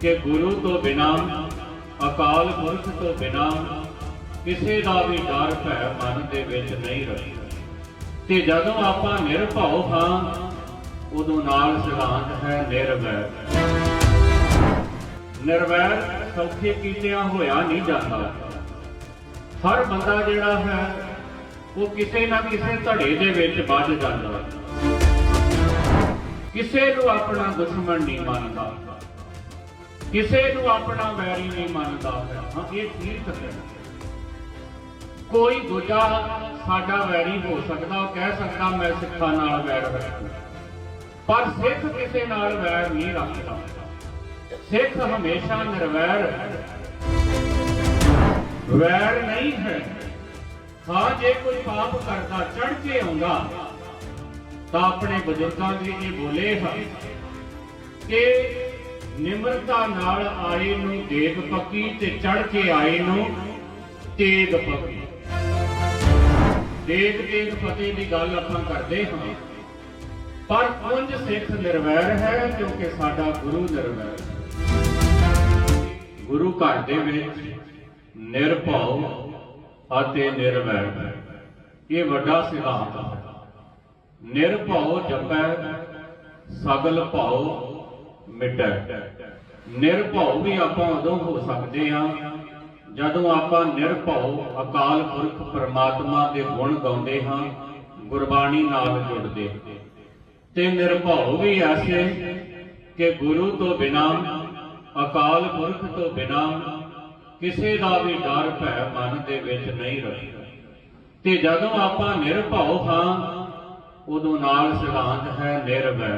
ਕਿ ਗੁਰੂ ਤੋਂ ਬਿਨਾ, ਅਕਾਲ ਪੁਰਖ ਤੋਂ ਬਿਨਾ ਕਿਸੇ ਦਾ ਵੀ ਡਰ, ਭੈ ਮਨ ਦੇ ਵਿੱਚ ਨਹੀਂ ਰਹਿੰਦਾ ਤੇ ਜਦੋਂ ਆਪਾਂ ਨਿਰਭਉ ਹਾਂ, ਉਦੋਂ ਨਾਲ ਸਿਧਾਂਤ ਹੈ ਨਿਰਵੈਰ। ਨਿਰਵੈਰ ਸੌਖੇ ਕੀਤਿਆਂ ਹੋਇਆ ਨਹੀਂ ਜਾਂਦਾ। ਹਰ ਬੰਦਾ ਜਿਹੜਾ ਹੈ, ਉਹ ਕਿਸੇ ਨਾ ਕਿਸੇ ਧੜੇ ਦੇ ਵਿੱਚ ਵੱਜ ਜਾਂਦਾ। ਕਿਸੇ ਨੂੰ ਆਪਣਾ ਦੁਸ਼ਮਣ ਨਹੀਂ ਮੰਨਦਾ। ਕਿਸੇ ਨੂੰ ਆਪਣਾ ਵੈਰੀ ਨਹੀਂ ਮੰਨਦਾ ਹਾਂ, ਇਹ ਠੀਕ ਹੈ। ਕੋਈ ਦੂਜਾ ਸਾਡਾ ਵੈਰੀ ਹੋ ਸਕਦਾ, ਉਹ ਕਹਿ ਸਕਦਾ, ਮੈਂ ਸਿੱਖਾਂ ਨਾਲ ਵੈਰ ਰੱਖਦਾ ਪਰ ਸਿੱਖ ਕਿਸੇ ਨਾਲ ਵੈਰ ਨਹੀਂ ਰੱਖਦਾ। ਸਿੱਖ ਹਮੇਸ਼ਾ ਨਿਰਵੈਰ ਹੈ। ਵੈਰ ਨਹੀਂ ਹੈ। ਹਾਂ, ਜੇ ਕੋਈ ਪਾਪ ਕਰਦਾ ਚੜ ਕੇ ਆਉਂਦਾ, ਤਾਂ ਆਪਣੇ ਬਜ਼ੁਰਗਾਂ ਜੀ ਇਹ ਬੋਲੇ ਹਨ ਕਿ ਨਿਮਰਤਾ ਨਾਲ ਆਏ ਨੂੰ ਦੇਗ ਪੱਕੀ ਤੇ ਚੜ ਕੇ ਆਏ ਨੂੰ ਤੇਗ ਪੱਕੀ। ਦੇਗ ਤੇਗ ਫਤਿਹ ਦੀ ਗੱਲ ਆਪਾਂ ਕਰਦੇ ਹਾਂ। ਪਰ ਉਂਝ ਸਿੱਖ ਨਿਰਵੈਰ ਹੈ ਕਿਉਂਕਿ ਸਾਡਾ ਗੁਰੂ ਨਿਰਵੈਰ ਗੁਰੂ ਘਰ ਦੇ ਵਿੱਚ ਨਿਰਭਉ ਅਤੇ ਨਿਰਵੈਰ ਇਹ ਵੱਡਾ ਸਿਧਾਂਤ ਹੈ ਨਿਰਭਉ ਜਪੈ, ਸਗਲ ਭਉ ਮਿਟੈ ਨਿਰਭਉ ਵੀ ਆਪਾਂ ਉਦੋਂ ਹੋ ਸਕਦੇ ਹਾਂ, ਜਦੋਂ ਆਪਾਂ ਨਿਰਭਉ ਅਕਾਲ ਪੁਰਖ ਪਰਮਾਤਮਾ ਦੇ ਗੁਣ ਗਾਉਂਦੇ ਹਾਂ, ਗੁਰਬਾਣੀ ਨਾਲ ਜੁੜਦੇ ਤੇ ਨਿਰਭਉ ਵੀ ਐਸੇ ਕਿ ਗੁਰੂ ਤੋਂ ਬਿਨਾ, ਅਕਾਲ ਪੁਰਖ ਤੋਂ ਬਿਨਾ ਕਿਸੇ ਦਾ ਵੀ ਡਰ, ਭੈ ਮਨ ਦੇ ਵਿੱਚ ਨਹੀਂ ਰਹਿੰਦਾ ਤੇ ਜਦੋਂ ਆਪਾਂ ਨਿਰਭਉ ਹਾਂ, ਉਦੋਂ ਨਾਲ ਸਿਧਾਂਤ ਹੈ ਨਿਰਭੈ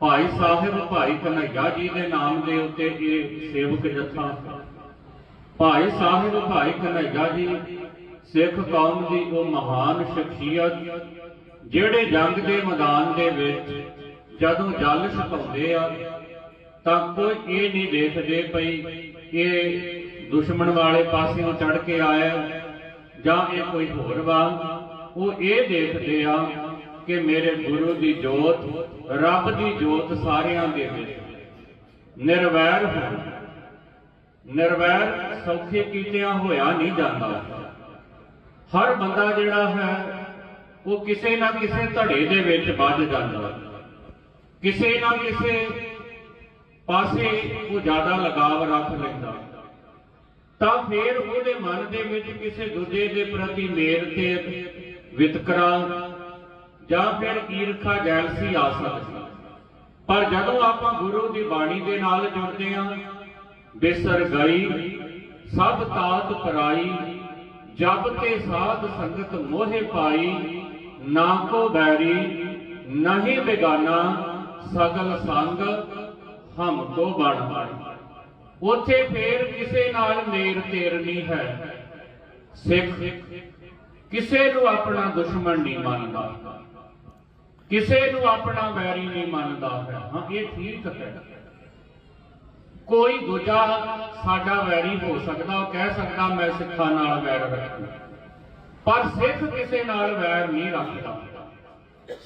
ਭਾਈ ਸਾਹਿਬ, ਭਾਈ ਕਨਈਆ ਜੀ ਦੇ ਨਾਮ ਦੇ ਉੱਤੇ ਇਹ ਸੇਵਕ ਜਥਾ। ਭਾਈ ਸਾਹਿਬ, ਭਾਈ ਕਨਈਆ ਜੀ, ਸਿੱਖ ਕੌਮ ਦੀ ਉਹ ਮਹਾਨ ਸ਼ਖਸੀਅਤ, ਜਿਹੜੇ ਜੰਗ ਦੇ ਮੈਦਾਨ ਦੇ ਵਿੱਚ ਜਦੋਂ ਜਲ ਛਕਾਉਂਦੇ ਆ ਤਾਂ ਕੋਈ ਇਹ ਨਹੀਂ ਦੇਖਦੇ ਪਈ ਇਹ ਦੁਸ਼ਮਣ ਵਾਲੇ ਪਾਸਿਓਂ ਚੜ ਕੇ ਆਇਆ ਜਾਂ ਇਹ ਕੋਈ ਹੋਰ ਵਾ ਉਹ ਇਹ ਦੇਖਦੇ ਆ ਕਿ ਮੇਰੇ ਗੁਰੂ ਦੀ ਜੋਤ, ਰੱਬ ਦੀ ਜੋਤ ਸਾਰਿਆਂ ਦੇ ਵਿੱਚ। ਨਿਰਵੈਰ ਹੋ ਨਿਰਵੈਰ ਸੌਖੇ ਕੀਤਿਆਂ ਹੋਇਆ ਨਹੀਂ ਜਾਂਦਾ। ਹਰ ਬੰਦਾ ਜਿਹੜਾ ਹੈ, ਉਹ ਕਿਸੇ ਨਾ ਕਿਸੇ ਧੜੇ ਦੇ ਵਿੱਚ ਵੱਜ ਜਾਂਦਾ। ਕਿਸੇ ਨਾ ਕਿਸੇ ਪਾਸੇ ਉਹ ਜ਼ਿਆਦਾ ਲਗਾਵ ਰੱਖ ਲੈਂਦਾ। ਤਾਂ ਫਿਰ ਉਹਦੇ ਮਨ ਦੇ ਵਿੱਚ ਕਿਸੇ ਦੂਜੇ ਦੇ ਪ੍ਰਤੀ ਮੇਰ ਤੇ ਵਿਤਕਰਾ ਜਾਂ ਫਿਰ ਈਰਖਾ ਜੈਲਸੀ ਆ ਸਕਦੀ। ਪਰ ਜਦੋਂ ਆਪਾਂ ਗੁਰੂ ਦੀ ਬਾਣੀ ਦੇ ਨਾਲ ਜੁੜਦੇ ਹਾਂ, ਬਿਸਰ ਗਈ, ਸਭ ਤਾਤ ਪਰਾਈ ਜਬ ਤੇ ਸਾਧ ਸੰਗਤ ਮੋਹਿ ਪਾਈ, ਨਾ ਕੋ ਬੈਰੀ, ਨਹੀਂ ਬੇਗਾਨਾ, ਸਗਲ ਸੰਗ ਹਮ ਕੋ ਬਣ ਉਥੇ ਫੇਰ ਕਿਸੇ ਨਾਲ ਮੇਰ ਤੇਰ ਨਹੀਂ ਹੈ। ਸਿੱਖ, ਕਿਸੇ ਨੂੰ ਆਪਣਾ ਦੁਸ਼ਮਣ ਨਹੀਂ ਮੰਨਦਾ। ਕਿਸੇ ਨੂੰ ਆਪਣਾ ਵੈਰੀ ਨਹੀਂ ਮੰਨਦਾ ਹੈ ਹਾਂ, ਇਹ ਠੀਕ ਹੈ। ਕੋਈ ਦੂਜਾ ਸਾਡਾ ਵੈਰੀ ਹੋ ਸਕਦਾ, ਉਹ ਕਹਿ ਸਕਦਾ, ਮੈਂ ਸਿੱਖਾਂ ਨਾਲ ਵੈਰ ਰੱਖਦਾ ਪਰ ਸਿੱਖ ਕਿਸੇ ਨਾਲ ਵੈਰ ਨਹੀਂ ਰੱਖਦਾ।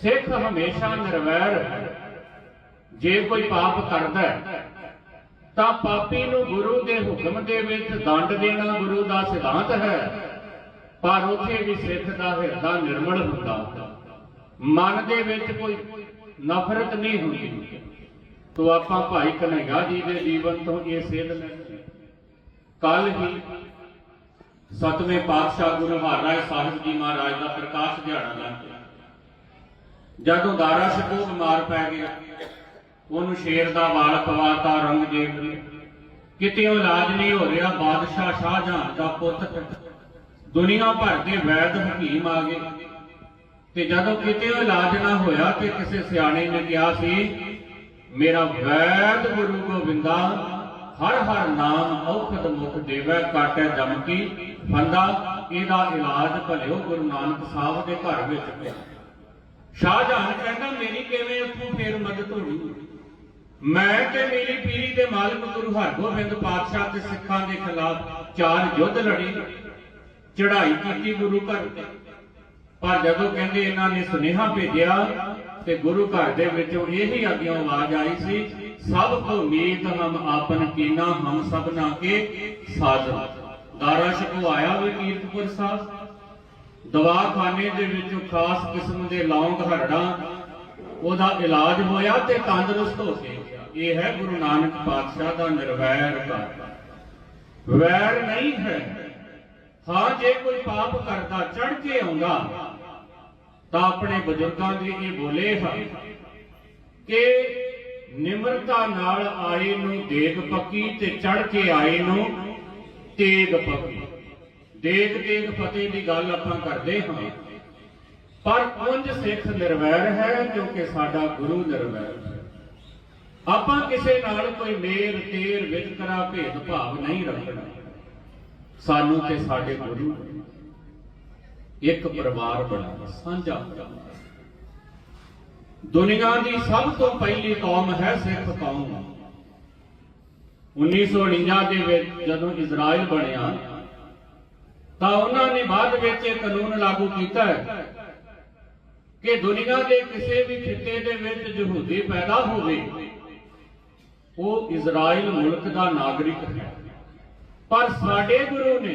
ਸਿੱਖ ਹਮੇਸ਼ਾ ਨਿਰਵੈਰ ਜੇ ਕੋਈ ਪਾਪ ਕਰਦਾ ਹੈ, ਤਾਂ ਪਾਪੀ ਨੂੰ ਗੁਰੂ ਦੇ ਹੁਕਮ ਦੇ ਵਿੱਚ ਦੰਡ ਦੇਣਾ ਗੁਰੂ ਦਾ ਸਿਧਾਂਤ ਹੈ। ਪਰ ਉੱਥੇ ਵੀ ਸਿੱਖ ਦਾ ਹਿਰਦਾ ਨਿਰਮਲ ਹੁੰਦਾ। ਮਨ ਦੇ ਵਿੱਚ ਕੋਈ ਨਫ਼ਰਤ ਨਹੀਂ ਹੁੰਦੀ। ਤੋ ਆਪਾਂ ਭਾਈ ਕਨਈਆ ਜੀ ਦੇ ਜੀਵਨ ਤੋਂ ਇਹ ਸੇਧ ਲੈਂਦੇ ਕੱਲ ਹੀ ਸਤਵੇਂ ਪਾਤਸ਼ਾਹ ਗੁਰੂ ਹਰਰਾਏ ਸਾਹਿਬ ਜੀ ਮਹਾਰਾਜ ਦਾ ਪ੍ਰਕਾਸ਼ ਦਿਹਾੜਾ ਲੰਘਿਆ ਜਦੋਂ ਦਾਰਾ ਸ਼ਿਕੋ ਬਿਮਾਰ ਪੈ ਗਿਆ, ਉਹਨੂੰ ਸ਼ੇਰ ਦਾ ਵਾਲ ਪਵਾਤਾ ਰੰਗਜੀਤ ਨੇ ਕਿਤੇ ਇਲਾਜ ਨਹੀਂ ਹੋ ਰਿਹਾ, ਬਾਦਸ਼ਾਹ ਸ਼ਾਹਜਹਾਨ ਦਾ ਪੁੱਤ ਦੁਨੀਆ ਭਰ ਦੇ ਵੈਦ ਹਕੀਮ ਆ ਗਏ। ਤੇ ਜਦੋਂ ਕਿਤੇ ਇਲਾਜ ਨਾ ਹੋਇਆ ਤੇ ਕਿਸੇ ਸਿਆਣੇ ਨੇ ਕਿਹਾ ਸੀ, ਮੇਰਾ ਵੈਦ ਗੁਰੂ ਗੋਬਿੰਦਾ, ਹਰ ਹਰ ਨਾਮ ਔਖਦ ਮੁਖ ਦੇਵੈ, ਕਾਟੈ ਜਮ ਕੀ ਫੰਦਾ, ਇਹਦਾ ਇਲਾਜ ਭਲਿਓ ਗੁਰੂ ਨਾਨਕ ਸਾਹਿਬ ਦੇ ਘਰ ਵਿੱਚ ਪਿਆ। ਸ਼ਾਹਜਹਾਨ ਕਹਿੰਦਾ, ਮੇਰੀ ਕਿਵੇਂ ਉੱਥੋਂ ਫੇਰ ਮਦਦ ਹੋਣੀ? ਮੈਂ ਤੇ ਮੇਰੀ ਪੀਰੀ ਦੇ ਮਾਲਕ ਗੁਰੂ ਹਰਗੋਬਿੰਦ ਪਾਤਸ਼ਾਹ ਤੇ ਸਿੱਖਾਂ ਦੇ ਖਿਲਾਫ ਚਾਰ ਯੁੱਧ ਲੜੀ, ਚੜ੍ਹਾਈ ਕੀਤੀ ਗੁਰੂ ਘਰ ਤੇ। ਪਰ ਜਦੋਂ ਕਹਿੰਦੇ ਇਹਨਾਂ ਨੇ ਸੁਨੇਹਾ ਭੇਜਿਆ ਤੇ ਗੁਰੂ ਘਰ ਦੇ ਵਿੱਚੋਂ ਇਹੀ ਅੱਗਿਓਂ ਆਵਾਜ਼ ਆਈ ਸੀ, ਸਭ ਕੋ ਮੀਤ ਹਮ ਆਪਨ ਕੀਨਾ, ਹਮ ਸਭਨਾ ਕੇ ਸਾਜਨ ਦਾਰਾ ਸ਼ਕੋ ਆਇਆ ਵੀ ਕੀਰਤਪੁਰ ਸਾਹਿਬ। ਦਵਾਖਾਨੇ ਦੇ ਵਿੱਚੋਂ ਖਾਸ ਕਿਸਮ ਦੇ ਲੌਂਗ ਹਰੜਾਂ, ਉਹਦਾ ਇਲਾਜ ਹੋਇਆ ਤੇ ਤੰਦਰੁਸਤ ਹੋ ਕੇ ਇਹ ਹੈ ਗੁਰੂ ਨਾਨਕ ਪਾਤਸ਼ਾਹ ਦਾ ਨਿਰਵੈਰ ਘਰ। ਵੈਰ ਨਹੀਂ ਹੈ। ਹਾਂ, ਜੇ ਕੋਈ ਪਾਪ ਕਰਦਾ ਚੜ ਕੇ ਆਉਂਦਾ, ਤਾਂ ਆਪਣੇ ਬਜ਼ੁਰਗਾਂ ਦੀ ਇਹ ਬੋਲੇ ਹਨ ਕਿ ਨਿਮਰਤਾ ਨਾਲ ਆਏ ਨੂੰ ਦੇਗ ਪੱਕੀ ਤੇ ਚੜ ਕੇ ਆਏ ਨੂੰ ਤੇਗ ਪੱਕੀ। ਦੇਗ ਤੇਗ ਫਤਿਹ ਦੀ ਗੱਲ ਆਪਾਂ ਕਰਦੇ ਹਾਂ। ਪਰ ਉਂਝ ਸਿੱਖ ਨਿਰਵੈਰ ਹੈ, ਕਿਉਂਕਿ ਸਾਡਾ ਗੁਰੂ ਨਿਰਵੈਰ ਹੈ। ਆਪਾਂ ਕਿਸੇ ਨਾਲ ਕੋਈ ਮੇਰ ਤੇਰ ਵਿਤਕਰਾ ਭੇਦ ਭਾਵ ਨਹੀਂ ਰੱਖਣਾ। ਸਾਨੂੰ ਤੇ ਸਾਡੇ ਗੁਰੂ ਇੱਕ ਪਰਿਵਾਰ ਬਣਾ, ਸਾਂਝਾ ਪਰਿਵਾਰ ਦੁਨੀਆ ਦੀ ਸਭ ਤੋਂ ਪਹਿਲੀ ਕੌਮ ਹੈ ਸਿੱਖ ਕੌਮ। 1949 ਦੇ ਵਿੱਚ ਜਦੋਂ ਇਜ਼ਰਾਈਲ ਬਣਿਆ, ਤਾਂ ਉਹਨਾਂ ਨੇ ਬਾਅਦ ਵਿੱਚ ਇਹ ਕਾਨੂੰਨ ਲਾਗੂ ਕੀਤਾ ਕਿ ਦੁਨੀਆ ਦੇ ਕਿਸੇ ਵੀ ਖਿੱਤੇ ਦੇ ਵਿੱਚ ਯਹੂਦੀ ਪੈਦਾ ਹੋਵੇ, ਉਹ ਇਜ਼ਰਾਈਲ ਮੁਲਕ ਦਾ ਨਾਗਰਿਕ ਹੈ। ਪਰ ਸਾਡੇ ਗੁਰੂ ਨੇ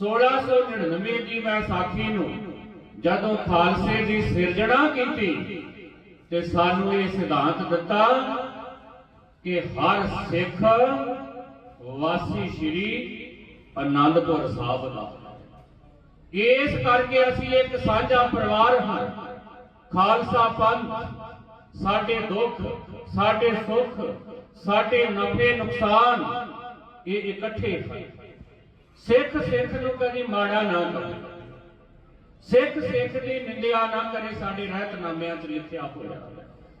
1699 ਦੀ ਵਿਸਾਖੀ ਨੂੰ ਜਦੋਂ ਖਾਲਸੇ ਦੀ ਸਿਰਜਣਾ ਕੀਤੀ ਤੇ ਸਾਨੂੰ ਇਹ ਸਿਧਾਂਤ ਦਿੱਤਾ ਕਿ ਹਰ ਸਿੱਖ ਵਾਸੀ ਸ਼੍ਰੀ ਅਨੰਦਪੁਰ ਸਾਹਿਬ ਦਾ। ਇਸ ਕਰਕੇ ਅਸੀਂ ਇੱਕ ਸਾਂਝਾ ਪਰਿਵਾਰ ਹਾਂ। ਖਾਲਸਾ ਪੰਥ, ਸਾਡੇ ਦੁੱਖ, ਸਾਡੇ ਸੁੱਖ, ਸਾਡੇ ਨਫੇ ਨੁਕਸਾਨ ਇਹ ਇਕੱਠੇ ਸਿੱਖ ਸਿੱਖ ਨੂੰ ਕਦੀ ਮਾੜਾ ਨਾ ਕਰੇ ਸਿੱਖ ਸਿੱਖ ਦੀ ਨਿੰਦਿਆ ਨਾ ਕਰੇ ਸਾਡੇ ਰਹਿਤਨਾਮਿਆਂ 'ਚ ਲਿਖਿਆ ਹੋਇਆ। ਹੈ